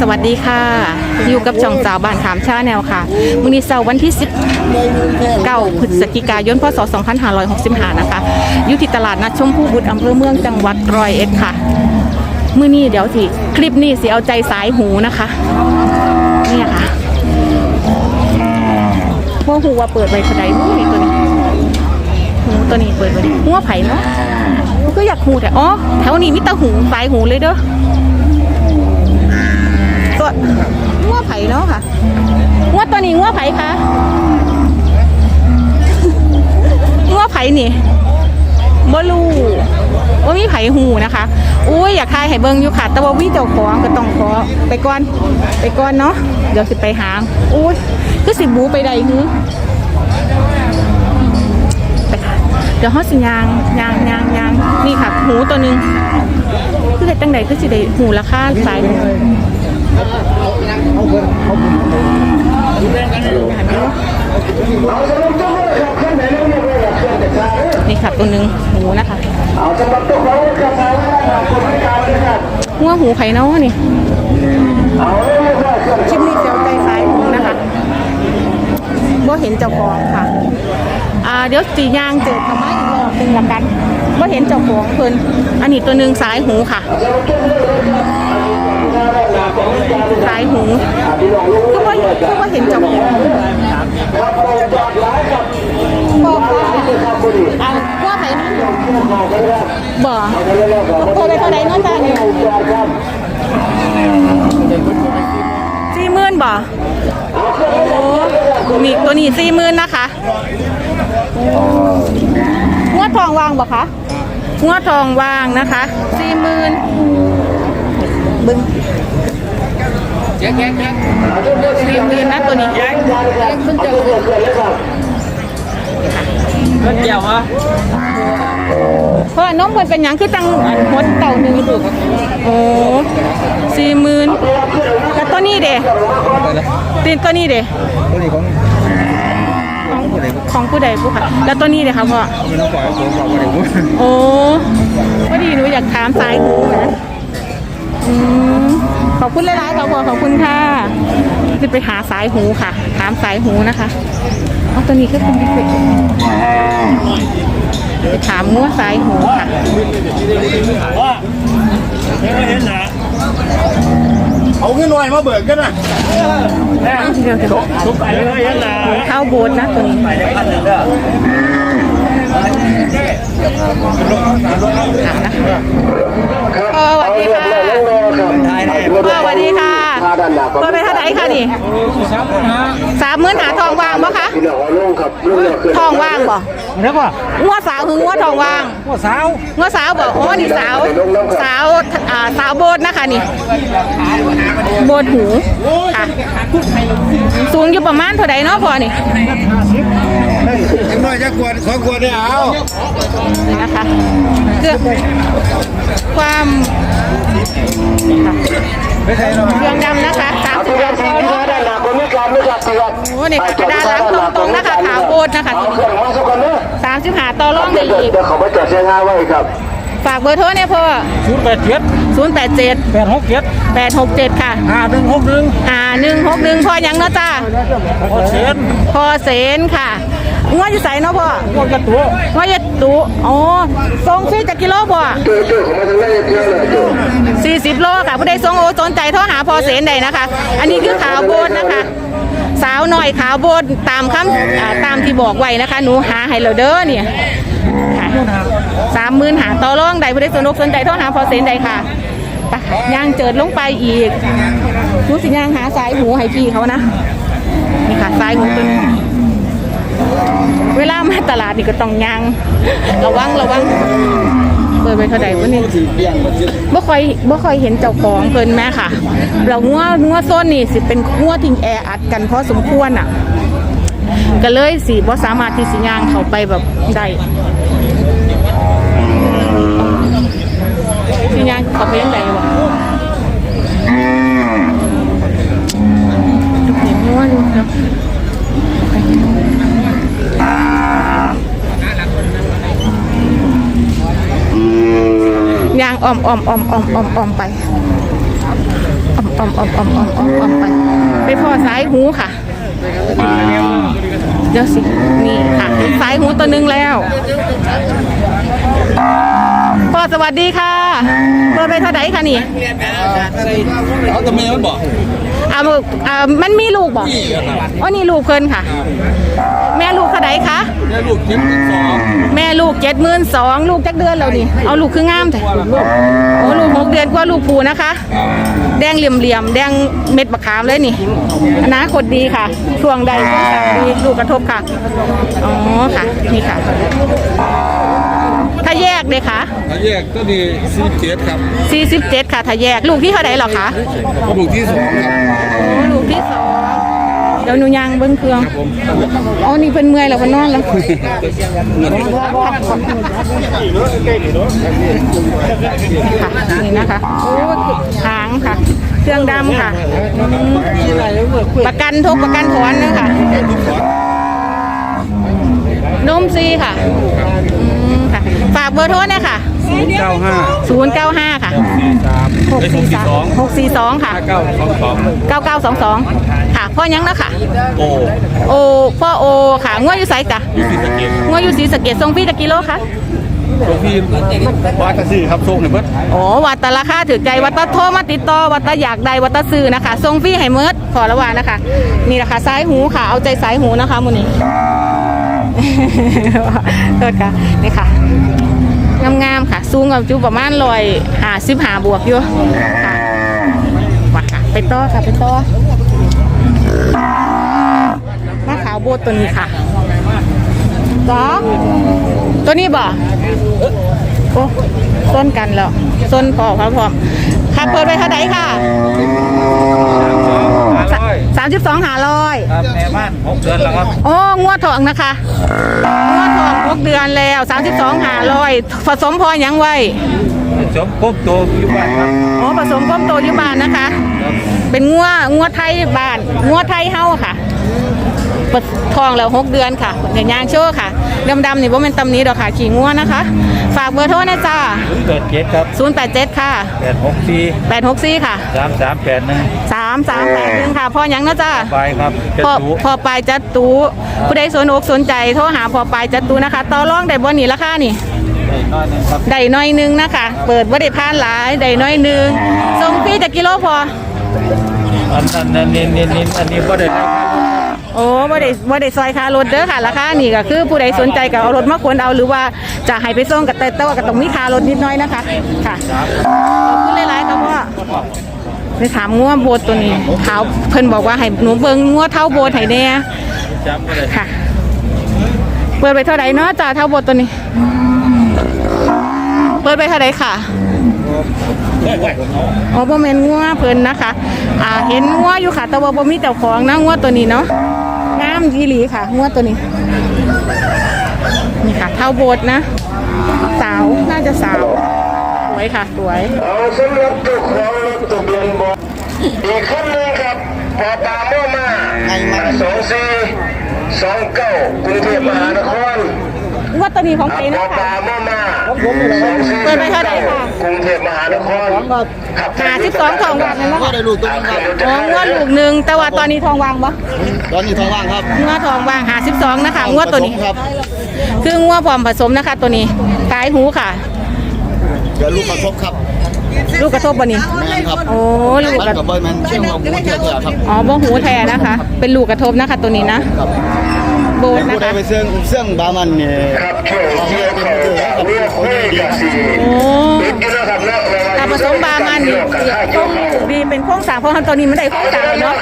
สวัสดีค่ะ อยู่กับช่องสาวบ้านขามชาแนวค่ะมื้อนี้เสาร์วันที่ 19 พฤศจิกายน พศ 2565 นะคะ อยู่ที่ตลาดนัดชมพู่บุตรอำเภอเมืองจังหวัดร้อยเอ็ดค่ะ มื้อนี้เดี๋ยวสิ คลิปนี้สิเอาใจสายหูนะคะเนี่ยค่ะพวกหูว่าเปิดไว้เท่าใดหูตัวนี้หูตัวนี้เปิดไว้หัวไผ่เนาะก็อยากหูแต่อ๋อแถวนี้มีตาหูสายหูเลยเด้อ ตัวงัวไผ่เนาะค่ะงัวตัวนี้งัวไผ่คะงัวไผ่นี่บ่รู้ว่ามีไผ่หูนะคะ อุ้ยอยากทายให้เบิงอยู่ค่ะ แต่ว่าวิเจ้าของก็ต้องขอไปก่อน ไปก่อนเนาะ เดี๋ยวสิไปหาง อุ้ยคือสิบูไปใดหือไปค่ะเดี๋ยวเฮาสิยางยางยางยางนี่ค่ะ หูตัวหนึงคือเฮ็ดจังไดคือสิได้หูราคาสาย นี่ค่ะตัวหนึ่งหูนะคะหัวหูไผ่เนาะนี่คลิปนี้เสียวใจซ้ายหูนะคะบ่เห็นเจ้าของค่ะ อ่าเดี๋ยวสียางเจอธรรมอีกรอบหนึ่งละกันบ่เห็นเจ้าของเพิ่นอันนี้ตัวหนึ่งสายหูค่ะ สายหูก็ว่าก็ว่าเห็นจ้าของบอกว่าอ่าว่าไผบ่โทรไปเท่าใดเนาะจ้าเนี่ยสี่หมื่นบ่โอ้มีตัวนี้สี่หมื่นนะคะงวดทองวางบ่คะงวดทองวางนะคะสี่หมื่นบึ้ง แจ๊กแจ๊กแจ๊กสี่หมื่นนะตัวนี้แจ๊กขึ้นเจอรถเกี่ยววะเพราะว่าน้องเพิ่นเป็นหยังคือจังอันฮดเต่าหนึงโอ้สี่หมื่นแล้วตัวนี้เด้ตีนตัวนี้เด้ตัวนี้ของของผู้ใดผู้ค่ะแล้วตัวนี้เด้ค่ะพ่อไม่ต้องปล่อยผมบอกว่าเดี๋ยวผมโอ้พอดีหนูอยากถามสายหูนะอืม ขอบคุณหลายๆค่ะพ่อขอบคุณค่ะ จะไปหาสายหูค่ะ ถามสายหูนะคะเอาตัวนี้คือคุณพี่เป็ดไปถามงัวสายหูค่ะว่าไม่เห็นหนาเอาขึ้นหน่อยมาเบิกกันนะแม่เดี๋ยวเดี๋ยวทุกไปไม่เห็นหนาเข้าโบสถ์นะตัวนี้ไปได้พันหนึ่งเด้อถามนะคะพ่อสวัสดีค่ะพ่อ สวัสดีค่ะเปิดไปเท่าไหร่คะนี่สามหมื่นหาทองว่างบ่คะทองว่างบ่เรียกว่างัวสาวคืองัวทองว่างหัวสาวงัวสาวบ่อ๋อนี่สาว สาวอ่าสาวโบสถ์นะคะนี่โบสถ์หูค่ะสูงอยู่ประมาณเท่าใดเนาะพ่อนี่ยังน้อยจะกวนขอกวนได้เอานี่นะคะเกือบความ ค่ะไม่ใช่หรอกเครื่องดำนะคะสามสิบแปดโอ้นี่ค่ะกระดานหล้างตรงตรงๆนะคะขาวโบดนะคะสามสิบหาต่อร่องได้อีกเดี๋ยวเขาไปจัดเชียงงาไว้ครับฝากเบอร์โทรเนี่ยพ่อศูนย์แปดเจ็ดศูนย์แปดเจ็ดแปดหกเจ็ดแปดหกเจ็ดค่ะห้าหนึ่งหกหนึ่งอ่าหนึ่งหกหนึ่งพ่อยังเนาะจ้าพอเสียนพ่อเสนค่ะ งวดอยู่ใส่เนาะพ่อพวกกระตัวงวดอยู่ตุอ๋อส่งฟรีจากกิโลพ่อสี่สิบโลค่ะ ผู้ใดส่งโอสนใจโทรหาพ่อเสนได้นะคะ อันนี้คือขาวโบนนะคะ สาวหน่อยขาวโบนตามคำอ่าตามที่บอกไว้นะคะ หนูหาให้เราเด้อเนี่ยสามหมื่นหาต่อรองใดผู้ใดสนอกสนใจโทรหาพ่อเสนได้ค่ะไปย่างเจิดลงไปอีกหนูสิย่างหาสายหูให้พี่เขานะนี่ค่ะสายหูตัวนี้ เวลามาตลาดนี่ก็ต้องย่าง ระวังระวังเปิดไปเท่าไหร่วะนี่บ่ค่อยบ่ค่อยเห็นเจ้าของเพิ่นแม่ค่ะ เรางัวงัวโซนนี่สิเป็นงัวทิ้งแออัดกันพอสมควรอะ ก็เลยสิบ่สามารถที่สิย่างเข้าไปแบบได้สิย่างเข้าไปยังไงวะเห็นงัวอยู่เนาะย่าง อ้อมอ้อมอ้อมอ้อมอ้อมอ้อมไปอ้อมอมออมออมออมออมออมไป ไปพ่อสายหูค่ะ เดี๋ยวสิ นี่ค่ะเห็นสายหูตัวหนึงแล้วพ่อสวัสดีค่ะเปิดไปเท่าไหร่คะนี่เอาตะเมียมันบอกอ่าอ่ามันมีลูกบอกอ๋อนี่ลูกเพิ่นค่ะ แม่ลูกเท่าไหร่คะ เนี่ยลูกเจ็บสองแม่ลูกเจ็ดหมื่นสองลูกจักเดือนแล้วนี่ เอาลูกคืองามแต่โอ้ลูกหกเดือนกว่าลูกผูนะคะ แดงเหลี่ยมๆแดงเม็ดมะขามเลยนี่อนาคตดีค่ะช่วงใดช่วงสามดีลูกกระทบค่ะ อ๋อค่ะ นี่ค่ะ ถ้าแยกเลยค่ะ ถ้าแยกก็ดีสิบเจ็ดครับ47ค่ะ ถ้าแยกลูกที่เท่าไหร่หรอคะลูกที่สองครับโอ้ลูกที่สอง เดี๋ยวหนูยังเบิ้งเครื่องอ๋อนี่เป็นเมื่อยแล้วเพิ่นนอนแล้วค่ะนี่นะคะโอ้หางค่ะ เครื่องดำค่ะอืมประกันทุกประกันถอนนะคะนมซีค่ะอืมค่ะ ฝากเบอร์โทรหนะค่ะเก้าห้า095 ค่ะสาม643 642 ค่ะเก้าสองสอง9922ค่ะ พ่อยังนะค่ะ โอ้โอพ่อโอค่ะงวดอยู่ไสจ้ะสีสะเกดงวดอยู่ศรีสะเกดทรงพี่ตะกิโลค่ะลูกพี่วัดกระสีครับโชคหนึ่งเบิดอ๋อวัดตะราคาถือใจวัดตะโทรมาติดต่อวัดตะอยากใดวัดตะซื้อนะคะทรงพี่ให้เมิดขอละวานะคะนี่แหละค่ะซ้ายหูค่ะเอาใจซ้ายหูนะคะมูนี่ โทษค่ะนี่ค่ะงามๆค่ะ สูงกับจุประมาณลอยหาสิบหาบวกอยู่ค่ะมาค่ะไปต่อค่ะไปต่อ มาขาวโบดตัวนี้ค่ะต่อตัวนี้บ่โอ้ส้นกันแล้วส้นพอครับพร้อมค่ะเปิดไปเท่าไหร่ค่ะสามสิบสองหาร้อยครับแม่บ้านหกเดือนแล้วครับโอ้งวดทองนะคะงวดทองหกเดือนแล้วสามสิบสองหาร้อยผสมพอหยังไว้สมครบตัวอยู่บ้านครับโอ้ผสมก้มโตอยู่บ้านนะคะ เป็นงัวงัวไทยบ้านงัวไทยเฮาค่ะเปิดทองแล้วหกเดือนค่ะเดี๋ยวยางโชว์ค่ะดำๆนี่ว่าเป็นตำหนี้ดอกค่ะ ขี่งัวนะคะ ฝากเบอร์โทรนะจ้าเกิดเจ็ดครับ087ค่ะแปดหกสี่864ค่ะสามสามแปดหนึ่ง3381ค่ะพ่อหยังนะจ้าไปครับเป็นพอตูพอปลายจัดตูผู้ใดสนอกสนใจโทรหาพอปลายจัดตูนะคะต่อรองได้บ่นี่ราคานี่น้อยหนึงครับได้น้อยหนึงนะคะ เปิดบ่ได้พานหลายได้น้อยหนึงส่งฟรีจากกิโลพอ อันนั้นอันนี้นี่นี่อันนี้ก็ได้โอ้บ่ได้บ่ได้ซอยค่ารถเด้อค่ะราคานี่ก็คือผู้ใดสนใจก็เอารถมาควรเอาหรือว่าจะให้ไปส่งกับแต่แต่ว่าก็ต้องมีค่ารถนิดน้อยนะคะค่ะขอบคุณหลายๆครับพ่อไปถามงัวโบดตัวนี้เท้าเพิ่นบอกว่าให้หนูเบิ่งงัวเท้าโบดให้แน่ค่ะเปิดไปเท่าไหร่เนาะจ่าเท้าโบดตัวนี้ เปิดไปเท่าไหร่ค่ะ อ๋อบ่แม่นงัวเพิ่นนะคะ อ่า เห็นงัวอยู่ค่ะ แต่ว่าบ่มีเจ้าของนะงัวตัวนี้เนาะ งามอีหลีค่ะงัวตัวนี้ นี่ค่ะ เท่าโบดนะ สาว น่าจะสาว สวยค่ะ สวยเอาสำหรับเจ้าของรถทะเบียนบออีกคนหนึงครับพอตามโมมาสองสี่สองเก้ากรุงเทพมหานคร งัวตัวนี้ของคใครรับพนะอคะตามโมมาสองสี่เปิดไปเท่าไหร่คะกรุงเทพมหานครครับหาสิบสองทองวางเลยนะคะได้ลูกตัวนึงครับอ๋องัวลูกหนึ่งแต่ว่าตอนนี้ทองวางปะตอนนี้ท้องว่างครับงัวทองวางหาสิบสองนะคะงัวตัวนี้ครับคืองัวพร้อมผสมนะคะ ตัวนี้กายหูค่ะเดี๋ยวลูกมาครบครับลูกกระทบบ่นี่แม่นครับโอ้ลูกมันกระกับบอยแมนเชื่อมของมูเทียครับอ๋อบ่หูแทนะคะ เป็นลูกกระทบนะคะตัวนี้นะครับ โบนผู้นะใดคะ ไปเสื่องเสื่องบามันเนี่ย ครับช่วงเที่ยวเขาเรียกเฮ้ยกับสี่โอ้ติดอยู่นะครับเนาะถ้าผสมบามันนี่ต้องดีเป็นโค้งสามเพราะทำตัวนี้มันได้โค้งสามเนาะ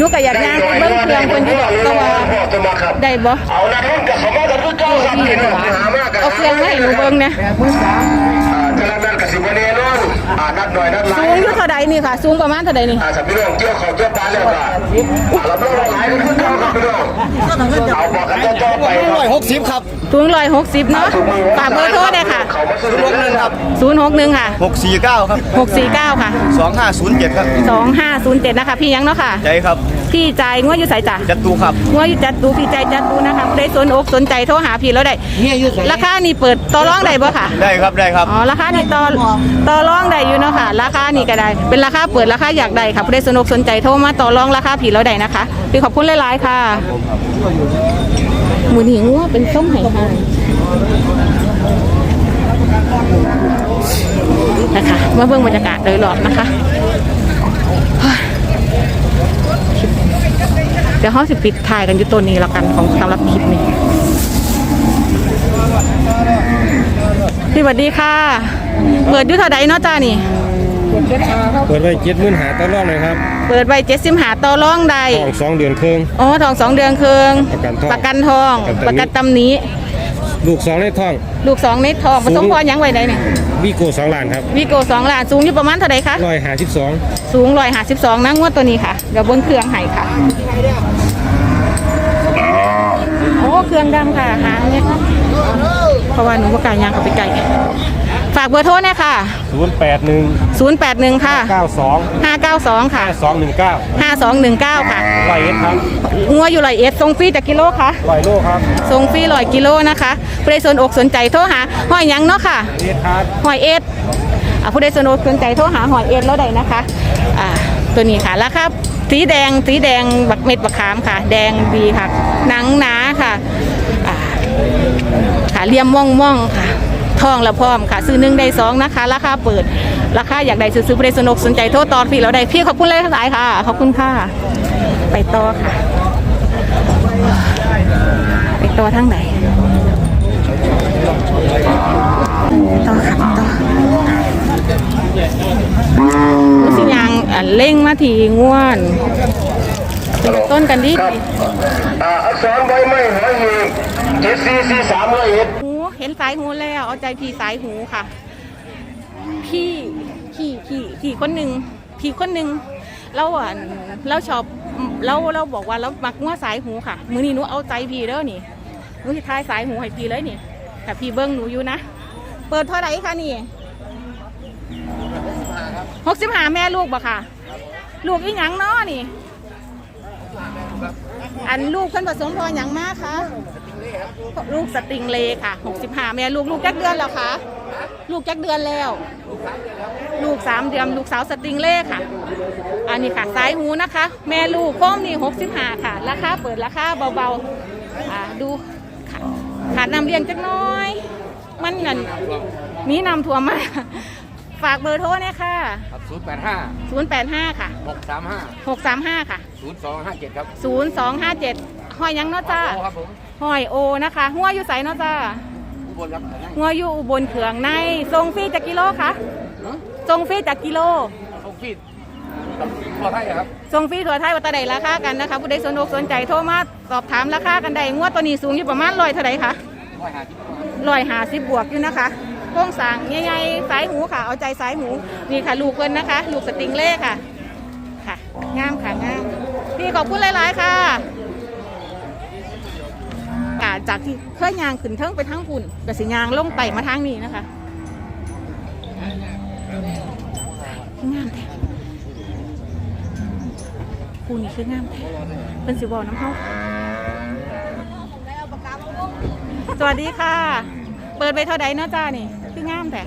ลูกกระยาดยางไปเบิ้งเครื่องคนที่บอกตัวาจะมาครับได้บ่เอานักรุ่นกับเขามากันรุ่นเจ้าครับพี่น้องหามากกันเอาเครื่องมาให้หนูเบิ้งเนี่ยกำลังนั่น กับสิบวันนี้นู่นอ่านัดหน่อยนัดหลาสูงอยู่เท่าใดนี่ค่ะ สูงประมาณเท่าใดนี่อ่าสับพี่น้องเกี่ยวเขาเกี่ยวปลาแล้วก็เราต้องหลายกันรุ่นเจ้าครับพี่น้องเอาบอกกันจ้าไปร้อยหกสิบครับสูงร้อยหกสิบเนาะฝากเบอร์โทรได้ค่ะเขามาซื้อรถนึงครับศูนย์หกหนึ่งค่ะหกสี่เก้าครับหกสี่เก้าค่ะสองห้าศูนย์เจ็ดครับสองห้าศูนย์เจ็ดนะคะ พี่ยังเนาะค่ะ ใจครับ พี่พี่ใจายงวดอยู่ใส่จ้ะจัตุครับงวดอยู่จัดดูพี่ใจจัดดูนะคะผู้ใดสนอกสนใจโทรหาพี่แล้วได้ราคานี่เปิดต่อรองได้บ่ค่ะ ได้ครับได้ครับ อ๋อ ราคานี่ต่อต่อรองได้อยู่เนาะค่ะ ราคานี่ก็ได้ เป็นราคาเปิดราคาอยากได้ค่ะผู้ใดสนอกสนใจโทรมาต่อรองราคาพี่แล้วได้นะคะพี่ขอบคุณหลายๆค่ะหมูหนิงว่าเป็นส้มไห่ค่ะนะคะมาเบิ่งบรรยากาศโดยรอบนะคะ ดี๋ยวเขาสิปิดถ่ายกันอยู่ตัวนี้แล้วกันของสำหรับคลิปนี้พี่สวัสดีค่ะ เปิดอยุทธใดเนาะจ้านี่ เปิดไว้เจ็ดหมื่นหาตลอดเลยครับเปิดไว้เจ็ดสิบหาต่อร่องใด ทองสองเดือนครึ่ง อ๋อทองสองเดือนครึ่งประกันทองประกันทองประกันตำหนิประกันตำหนี้ ลูกสองในท้อง ลูกสองในทองผสมพอยังไว้ไหนเนี่ยวีโก้สองล้านครับวีโกสองล้านสูงอยู่ประมาณเท่าไหร่คะร้อยหาสิบสองสูงร้อยห้าสิบสองนะงวดตัวนี้ค่ะ เดี๋ยวเบนเครื่องให้ค่ะโอ้ เครื่องดำค่ะหางเนี่ยเพราะว่าหนูว่ากล้ายางเข้าไปไกลฝากเบอร์โทรหน่อยค่ะ ศูนย์แปดหนึ่ง081 ค่ะ เก้าสอง592 ค่ะห้าสองหนึ่งเก้า5219 ค่ะร้อยเอ็ดครับงัวอยู่ร้อยเอ็ดทรงฟรีจากกิโลค่ะร้อยโลครับทรงฟรีร้อยกิโลนะคะผู้ใดสนอกสนใจโทรหาหอยหยังเนาะค่ะ เอ็ดครับ หอยเอ็ดอ่าผู้ใดสนอกสนใจโทรหาหอยเอ็ดแล้วใดนะคะอ่า ตัวนี้ค่ะราคาสีแดงสีแดงบักเม็ดบักขามค่ะ แดงดีค่ะหนังหนาค่ะอ่าขาเลี่ยมม่องม่องค่ะทองละพร้อมค่ะ ซื้อหนึ่งได้สองนะคะ ราคาเปิด ราคาอยากได้ซื้อๆผู้ใดสนอกสนใจโทรตอนพี่เราได้พี่ขอบคุณเลยทั้งหลายค่ะ ขอบคุณค่ะ ไปต่อค่ะ ไปต่อทางไหนต่อค่ะต่อ อะเร่งมาทีง่วนต้นกันดิครับอ่าอักษรใบไม้หอยหีบเจ็ดสี่สี่สามร้อยเอ็ดหูเห็นสายหูแล้ว เอาใจพี่สายหูค่ะ พี่พี่พี่พี่คนหนึ่งพี่คนหนึ่งเราอะเราชอบเราเราบอกว่าเรามักงัวสายหูค่ะ มือนี้หนูเอาใจพี่เด้อนี่หนูสิทายสายหูให้พี่เลยนี่แต่พี่เบิ้งหนูอยู่นะ เปิดเท่าไหร่คะนี่ หกสิบห้าแม่ลูกบ่ค่ะ ลูกอีหยังเนาะนี่ อันลูกเพิ่นผสมพอหยังมากคะลูกสติงเลค่ะหกสิบห้าแม่ลูกลูกจักเดือนแล้วคะลูกจักเดือนแล้ว ลูกสามเดือนลูกสาวสติงเล่ค่ะ อันนี้ค่ะสายหูนะคะ แม่ลูกก้มนี่หกสิบห้าค่ะ ราคาเปิดราคาเบาๆอ่าดูค่ะขาดน้ำเลี้ยงจักหน้อย มันเงินมีนำถั่วมา ฝากเบอร์โทรเนี่ยค่ะ ครับศูนย์แปดห้า085 ค่ะ หกสามห้า635 ค่ะ ศูนย์สองห้าเจ็ดครับ0257หอยหยังเนาะจ้าโอ้ครับผมหอยโอนะคะหัวอยู่ใสเนาะจ้าอุบลครับหัวอยู่อุบลเขืองในทรงฟรีจากกิโลค่ะทรงฟรีจากกิโล เขาฟีดกับพอไทยครับทรงฟรีทั่วไทยวัตใดราคากันนะคะผู้ใดสนอกสนใจโทรมาสอบถามราคากันได้งวดตัวนี้สูงอยู่ประมาณร้อยเท่าไหร่คะร้อยห้าสิบร้อยหาสิบบวกอยู่นะคะ โครงสร้างใหญ่ๆสายหูค่ะ เอาใจสายหูนี่ค่ะ ลูกเพิ่นนะคะ ลูกสติงเล่ค่ะ ค่ะงามค่ะงามพี่ขอบคุณหลายๆค่ะอ่าจากที่เคยยางขึ้นเทิงไปทั้งปุ่นกับสิยางลงไปมาทางนี้นะคะงามแท้คูนี่คืองามแท้เป็นสิบอน้ำเขาสวัสดีค่ะ เปิดไปเท่าใดเนาะจ้านี่ งามแต่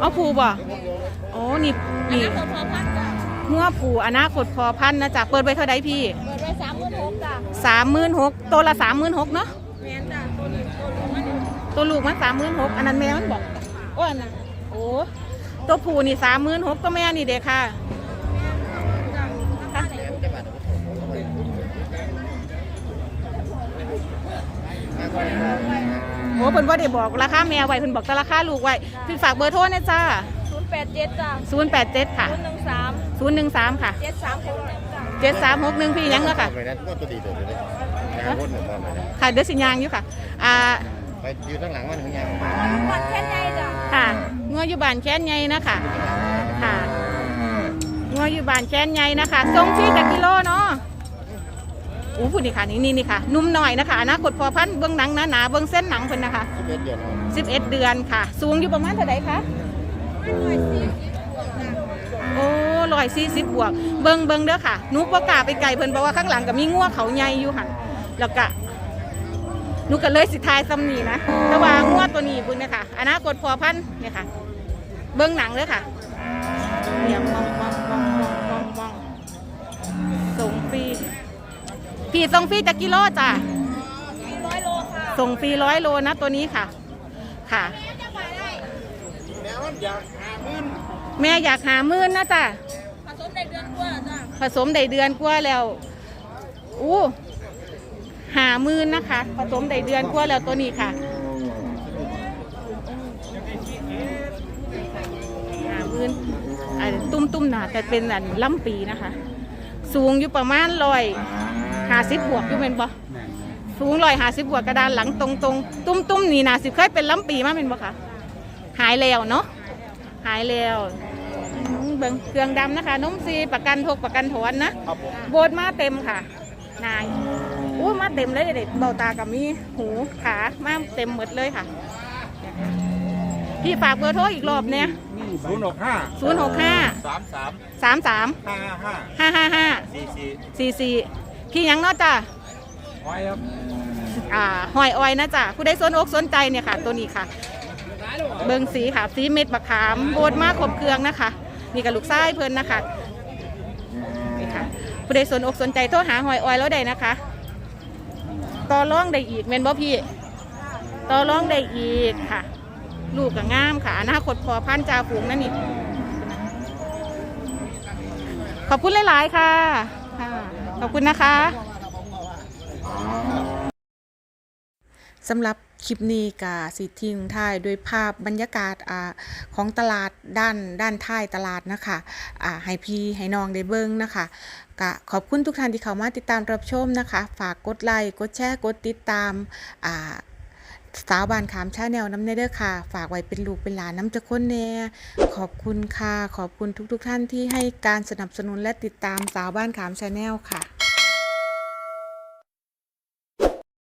เอาผูบ่โอ้นี่นี่หัวผูอนาคตพอพันธุ์นะจ๊ะเปิดไปเท่าใดพี่เปิดไว้สามหมื่นหกจ้ะสามหมื่นหกตัวละสามหมื่นหกเนาะแมนจ้ะตัวนี้ตัวนี้มันตัวลูกมันสามหมื่นหกอันนั้นแม่มันบอกโอ้อันนั้นโอ้ตัวผู้นี่สามหมื่นหกตัวแม่นี่เด็กค่ะค่ะโอ้เพิ่นว่าได้บอกราคาแม่ไว้เพิ่นบอกแต่ราคาลูกไว้พี่ฝากเบอร์โทรนะจ้าศูนย์แปดเจ็ดจ้ะศูนย์แปดเจ็ดค่ะศูนย์หนึ่งสามศูนย์หนึ่งสามค่ะเจ็ดสามหกหนึ่งจ้ะเจ็ดสามหกหนึ่งพี่ยังเนาะค่ะไปนั้นก็ตัวดีตัวเดียวเลยงานรถหนึ่งตอนไหนค่ะเดือสิยางอยู่ค่ะอ่าไปยืนข้างหลังมันถึงยังวัดแค่ไหนจ้ะค่ะงัวอยู่บ้านแค้นใหญ่นะคะค่ะงัวอยู่บ้านแค้นใหญ่นะคะทรงฟรีจากกิโลเนาะ อู้พูดนี่ค่ะนี่นี่นี่ค่ะนุ่มหน่อยนะคะอนาคตพอพันธุ์เบื้องหนังหนาหนาๆเบื้องเส้นหนังเพิ่นนะคะสิบเอ็ดเดือน11 เดือนค่ะ สูงอยู่ประมาณเท่าไหร่คะโอ้ร้อยสี่สิบบวก เบิงเบิงเด้อค่ะหนูประกล้าไปไกลเพิ่นบอกว่าข้างหลังก็มีงัวเขาใหญ่อยู่ค่ะแล้วก็หนูก็เลยสิทายซ้ำนี่นะแต่ว่างัวตัวนี้บุญเนี่ยค่ะอนาคตพอพันธุ์เนี่ยค่ะ เบิ้งหนังเลยค่ะเนี่ยมองมองมองมองมองมองส่งฟรี พี่ส่งฟรีจะกิโลจ้ะร้อยโลค่ะส่งฟรีร้อยโลนะตัวนี้ค่ะ ค่ะแม่อยากหามื่นนะจ้ะผสมในเดือนกว่าจ้ะผสมได้เดือนกว่าแล้วอู้หามื่นนะคะ ผสมได้เดือนกว่าแล้วตัวนี้ค่ะหามื่นอันตุ้มตุ้มๆหนาแต่เป็นอันล่ำปีนะคะ สูงอยู่ประมาณร้อย หาสิบบวกอยู่เป็นบ่สูงร้อยหาสิบบวกกระดานหลังตรงตรงๆตุ้มตุ้มๆนี่นาสิเคยเป็นล่ำปีมาเป็นบ่คะหายแล้วเนาะหายแล้วอืมเบิ่งเครื่องดำนะคะนมซีประกันทกประกันถอนนะครับผมโบดมาเต็มค่ะ นายอู้มาเต็มเลยเด็ดเบาตากับมีหูขามาเต็มหมดเลยค่ะ พี่ฝากเบอร์โทรอีกรอบเนี่ยศูนย์หกห้าศูนย์หกห้าสามสามสามสามห้าห้าห้าห้าห้าสี่สี่สี่สี่ พี่ยังเนาะจ้ะไว้ครับอ่าหอยออยนะจ๊ะผู้ใดสนอกสนใจเนี่ยค่ะ ตัวนี้ค่ะ เบิงสีค่ะ สีเม็ดบักขามโบดมากครบเครื่องนะคะ นี่กับลูกไส้เพิ่นนะคะนี่ค่ะ ผู้ใดสนอกสนใจโทรหาหอยออยแล้วได้นะคะต่อร่องได้อีกเมนบ่พี่ต่อร่องได้อีกค่ะ ลูกกับงามค่ะอนาคตพอพันจ่าฝูงนั่นนี่ขอบคุณหลาย ๆ ค่ะ ขอบคุณนะคะสำหรับคลิปนี้กาสิทิ้งท้ายด้วยภาพบรรยากาศอของตลาดด้านด้านท้ายตลาดนะคะะให้พี่ให้น้องได้เบิ้งนะคะกะขอบคุณทุกท่านที่เข้ามาติดตามรับชมนะคะ ฝากกดไลค์กดแชร์กดติดตามอ่า สาวบานขามชาแนลน้ำเนเด้อค่ะ ฝากไว้เป็นลูกเป็นหลานน้ำจะค้นแน่ขอบคุณค่ะ ขอบคุณทุกๆทท่านที่ให้การสนับสนุนและติดตามสาวบ้านขามชาแนลค่ะ